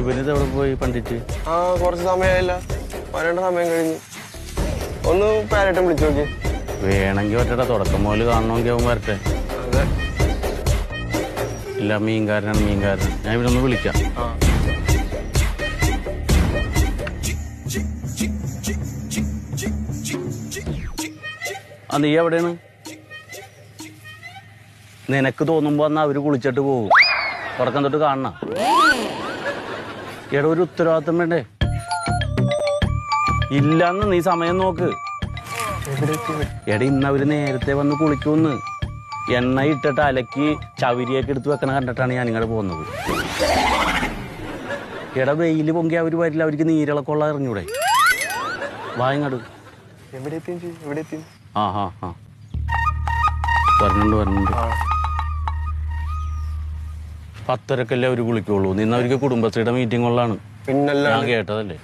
ഇവനിത് എവിടെ പോയി പണ്ടിട്ട് ആ കുറച്ച് സമയമായില്ല വരേണ്ട സമയം കഴിഞ്ഞു. ഒന്ന് പാരട്ടം വിളിച്ചു നോക്കി. വേണമെങ്കിൽ ഒറ്റ തുടക്കം മുതൽ കാണണമെങ്കിൽ അവൻ വരട്ടെ. അതെ. ഇല്ല മീൻകാരനാണ് മീൻകാരൻ. ഞാൻ ഇവിടെ ഒന്ന് വിളിക്കാം. ആ. ആ നീ എവിടെയാണ്? നിനക്ക് തോന്നുമ്പോ എന്നാ അവർ കുളിച്ചിട്ട് പോകും. തുടക്കം തൊട്ട് കാണണ. എടാ ഒരു ഉത്തരവാദിത്തം വേണ്ടേ? ഇല്ലെന്ന് നീ സമയം നോക്ക്? എടാ ഇന്ന് അവർ നേരത്തെ വന്ന് കുളിക്കൂന്ന് എണ്ണ ഇട്ടിട്ട് അലക്കി ചവിരിയൊക്കെ എടുത്ത് വെക്കണ കണ്ടിട്ടാണ് ഞാൻ ഇങ്ങോട്ട് പോകുന്നത്. എടാ വെയിൽ പൊങ്കി അവർ വരില്ല അവർക്ക് നീരിളക്കൊള്ള ഇറങ്ങിയൂടെ വായങ്ങട് ആ ആ ആ. വരുന്നുണ്ട് വരുന്നുണ്ട്. പത്തരക്കല്ലേ അവർ വിളിക്കുള്ളൂ. നിന്ന് അവർക്ക് കുടുംബശ്രീയുടെ മീറ്റിംഗ് ഉള്ളതാണ്. പിന്നല്ല ഞാൻ കേട്ടതല്ലേ?